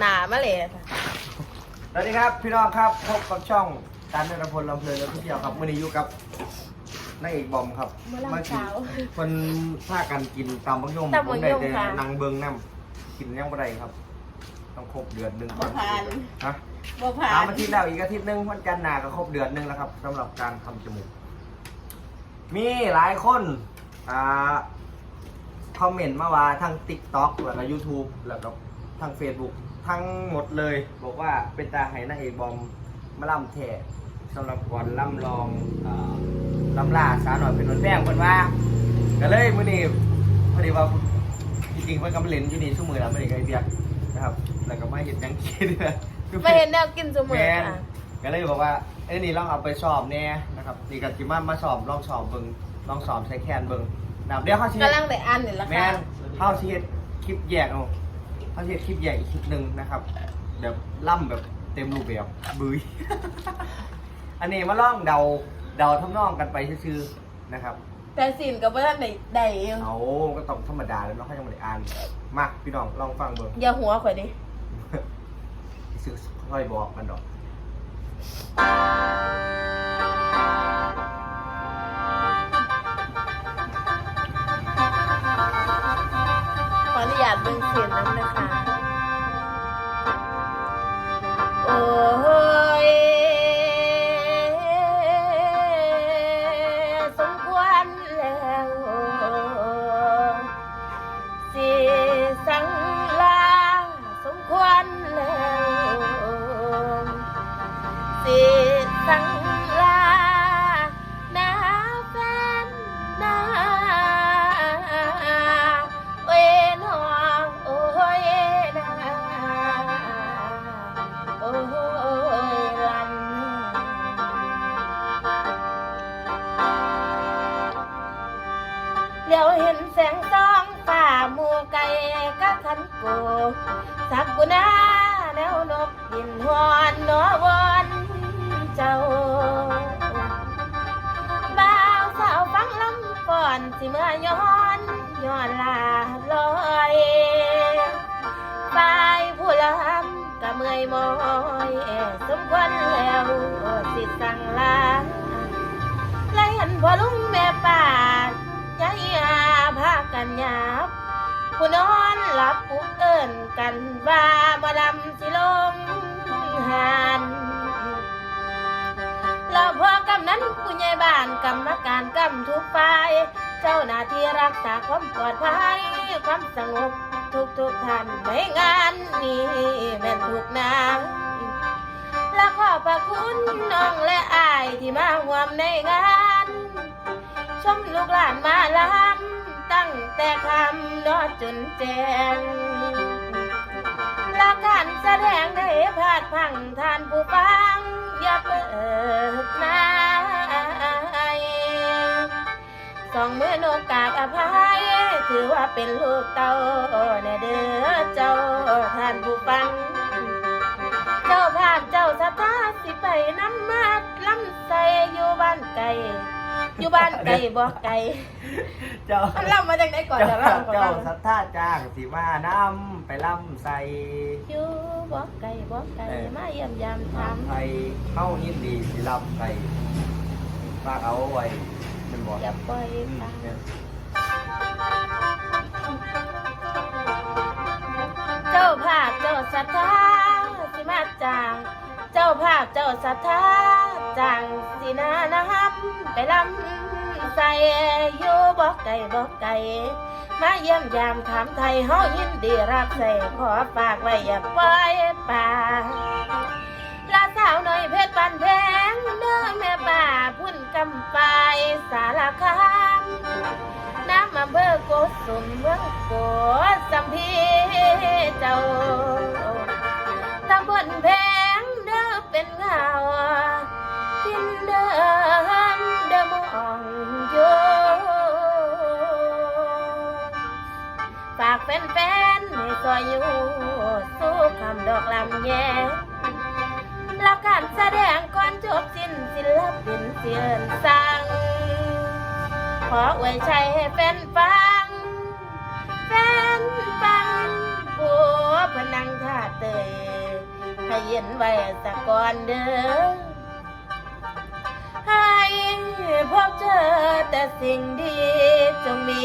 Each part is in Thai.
หนามาเลยค่ะสวัสดีครับพี่น้องครับพบกับช่องการนรพลลำเพลินและพี่เที่ยวครับมื่อนี้อยู่กับนางเอกบอมครับเมื่อมาเช้า คนพากันกินตำบักยมตำบักผมได้ยมแต่ค่ะ นางเบิงน้ำกินยังบ่ได้ครับ ต้องครบเดือนหนึ่งบ่ผ่านฮะบ่ผ่าตามนอาทิตย์แล้วอีกอาทิตย์หนึงวันจันทร์หน้าก็ครบเดือนหนึ่งแล้วครับสำหรับการทำจมูก มีหลายคนอ่าคอมเมนต์มาว่าทั้ง TikTok แล้วก็ YouTube แล้วก็ทั้ง Facebook ทั้งหมดเลย บอกว่าเป็นตาให้นางเอกบอมมาล่ำแท้สำหรับก่อนล่ำลองอ่าล่ำล่าสาวหน่อยเป็นวันแป้งคนว่าก็เลยมื่อนี้พอดีว่าจริงๆเพิ่นกำเล่นอยู่นี่ชั่วโมงแล้วมื่อนี้ก็ไอเบียกนะครับ แล้วก็มาเห็นยังคิดเลยไม่เห็นแนวกินเสมอแมนค่ะก็เลยบอกว่าเอ้ยนี่ลองเอาไปสอบแน่นะครับนี่กับจิมามาสอบลองสอบเบิงลองสอบใช้แคนเบิงนะครับเดี๋ยวเขาชี้กำลังได้อ่านนี่แหละแมค่ะ นเขาชี้คลิปแยกเอา เขาชี้คลิปแยกอีกคลิปหนึ่งนะครับ แบบล่ำแบบเต็มรูปแบบบุย อันนี้มาลองเดาเดาทำนองกันไปซื่อๆนะครับ แต่สินกับว่าท่านได้ได้เอาก็ต้องธรรมดาแล้วเนาะเขายังไม่ได้อ่านมาพี่น้องลองฟังเบิงอย่าหัวข่อยดิซื้อค่อยบอกกันดอกาตเบิ่งเสียงน้ำนะคะ โกสักกุณาแนวนกบินหอนนอวอนเจ้าบ่าวสาวฟังลำก่อนสิเมื่อย้อนย้อนลาลอยไปผู้ลำก็เมื่อยมอยสมควรแล้วสิสั่งลาไล่หันพอลุงแม่ป่ายายอาพากันยา นกันว่าบ่ลำสิลงหานแล้วพอกำนั้นผู้ใหญ่บ้านกรรมกการกำทุกฝ่ายเจ้าหน้าที่รักษาความปลอดภัยความสงบทุกทุกท่านในงานนี้แม่นทุกนางและขอบพระคุณน้องและอายที่มาร่วมในงานชมลูกหลานมาลำตั้งแต่คำนอดจนแจ้ง ละการแสดงได้พลาดพังทานผู้ฟัง อย่าเปิดหน้าสองมือนกกาบอภัย ถือว่าเป็นลูกเต้าแน่เด้อเจ้าท่านผู้ฟัง เจ้าภาพเจ้า ไก่บ่ไก่เจ้ามันล่ำมาจากไหนก่อนเจ้าจะเล่าก่อนเจ้าล่ำสัทธาจ้างสิมาน้ำไปล่ำใส่อยู่บ่ไก่บ่ไก่เออมาเยี่ยมยามถามไทยเข้ายินดีสิล่ำใส่ฝากเอาไว้เป็นบอกอย่าปล่อยอืมตามเนี่ยเจ้าภาพเจ้าศรัทธาสิมาจาง เจ้าภาพเจ้าศรัทธาจางสินาน้ำไปลำใส่อยู่บ่ไก่บ่ไก่มาเยี่ยมยามถามไทยเฮายินดีรับใส่ขอฝากไว้อย่าปล่อยป่าลาสาวหน่อยเพชรปันแพงเด้อแม่ป่าพุ่นกำปายสารคามน้ำมาเบิกโกสุมเมืองโกสัมพีเจ้าตำบลแพงเด้อเป็นเงา แฟนๆให้ซอยอยู่สู้คำดอกลำแยและการแสดงก่อนจบสิ้นศิลปินเสียนสั่งขออวยชัยให้แฟนฟัง แฟนฟังผัวพนังท่าเตยให้เย็นไว้สะก่อนเด้อให้พบเจอแต่สิ่งดีจงมี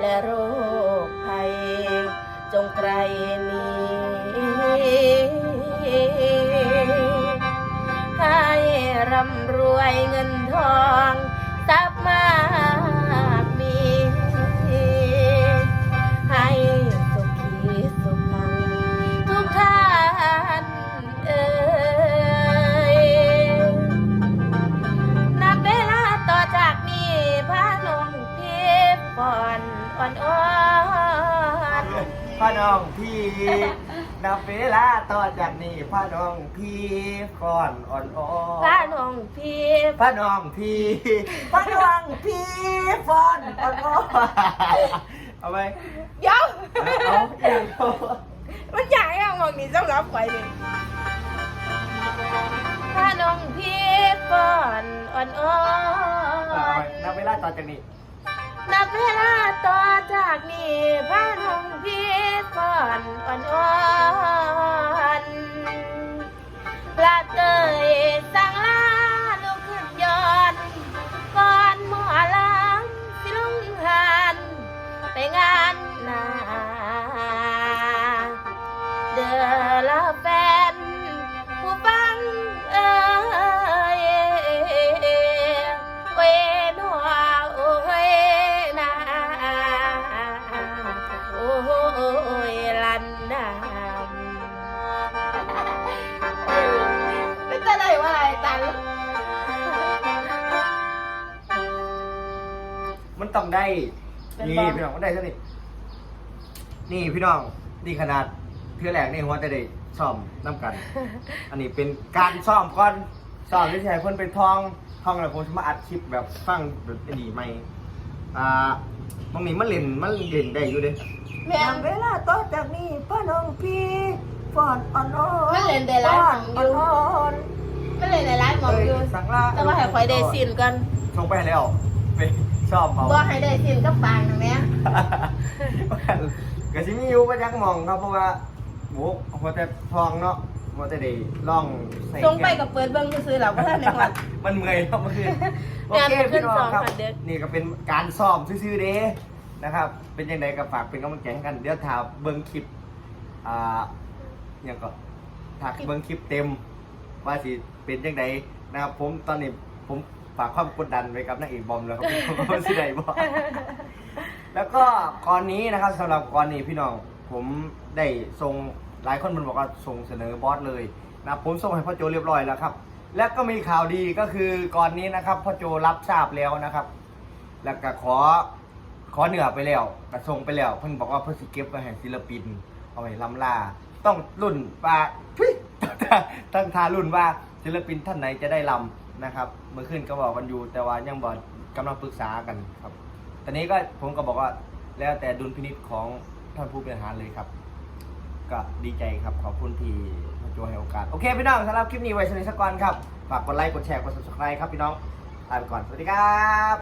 และโรคภัย จงไกลนี้ให้ร่ำรวยเงินทอง อนอ่อนอ่อนพ่อน้องพี่นับเวลาต่อจากนี้พ่อน้องพี่ก่อนอ่อนอ่อพานน้องพีพ่อน้องพี่พ่อน้องพี่ฟอนอ่อนอ่อเอาไปเดี๋ยวเอาอย่างเอามันอยากให้เอามองนี้ต้องรับไว้เลยพาน้องพีก่อนอ่อนอ่อเอาไปนนับเวลาต่อจากนี้ นับเไม่จะได้ว่าอะไรตังมันต้องได้ เป็นนี่บอมพี่น้องมันได้ซะนี่นี่พี่น้อง นี่ขนาดเทือแรกนี่หัวจะได้ซ่อมน้ำกัน อันนี้เป็นการซ่อมก่อนซ่อมที่ใช้เพิ่นเป็นทองทองแล้วผมจะมาอัดคลิปแบบฟังแบบอันนี้ใหม่อ่าบางนี้มันเล่นมันเล่นได้อยู่เด้แม่งเวลาต่อจากนี้ป้าน้องพี่ฟอนอ่อนอ่อนมันเล่นได้หลายหม่องอยู่ อ่อน ไม่เลยในร้านหมอเอ้ยอยู่สั่งลาแต่ว่าให้คอยได้สินกันส่งไปให้แล้วไปชอบเขาบ่ให้ได้สินกับปางนะแม่ก็สิมีอยู่ประจักษ์หมองครับเพราะว่าโหหัวแต่ทองเนาะหัวแต่ได้ล่องใส่ส่งไปกับเปิดเบิ้งซื้อๆแล้วบ่ทันได้ฮอดมันเมื่อยครับเมื่อคืนโอเนี่ยเคมันขึ้พี่นน้องสองครับพันเด้อนี่ก็เป็นการซ้อมซื่อๆเด้นะครับ เป็นยังไงก็ฝากเป็นกำลังใจให้กันเดี๋ยวถามเบิ้งคลิปอ่าอย่างก็ถ้าเบิ้งคลิปเต็ม ว่าสิเป็นยังไงนะครับผมตอนนี้ผมฝากความกดดันไว้กับนางเอกบอมแล้วครับว่าสิได้บ่แล้วก็ก่อนนี้นะครับสำหรับก่อนนี้พี่น้องผมได้ส่งหลายคนมันบอกว่าส่งเสนอบอสเลยนะผมส่งให้พ่อโจเรียบร้อยแล้วครับ และก็มีข่าวดีก็คือก่อนนี้นะครับพ่อโจรับทราบแล้วนะครับ แล้วก็ขอขอเหนือไปแล้วกระทรงไปแล้วเพิ่นบอกว่าเพิ่นสิเก็บไว้ให้ศิลปิน เอาไว้ล้ำลาต้องรุ่นว่าทุย ตั้งทารุ่นว่าศิลปินท่านไหนจะได้ลำนะครับเมื่อคืนก็บอกกันอยู่ แต่ว่ายังบอกกำลังปรึกษากันครับ ตอนนี้ก็ผมก็บอกว่าแล้วแต่ดุลพินิจของท่านผู้บริหารเลยครับ ก็ดีใจครับขอบคุณที่มาจให้โอกาส โอเคพี่น้องสำหรับคลิปนี้ไว้ชนิดสักก่อนครับ ฝากกดไลค์กดแชร์กด subscribe ครับพี่น้องลาไปก่อน สวัสดีครับ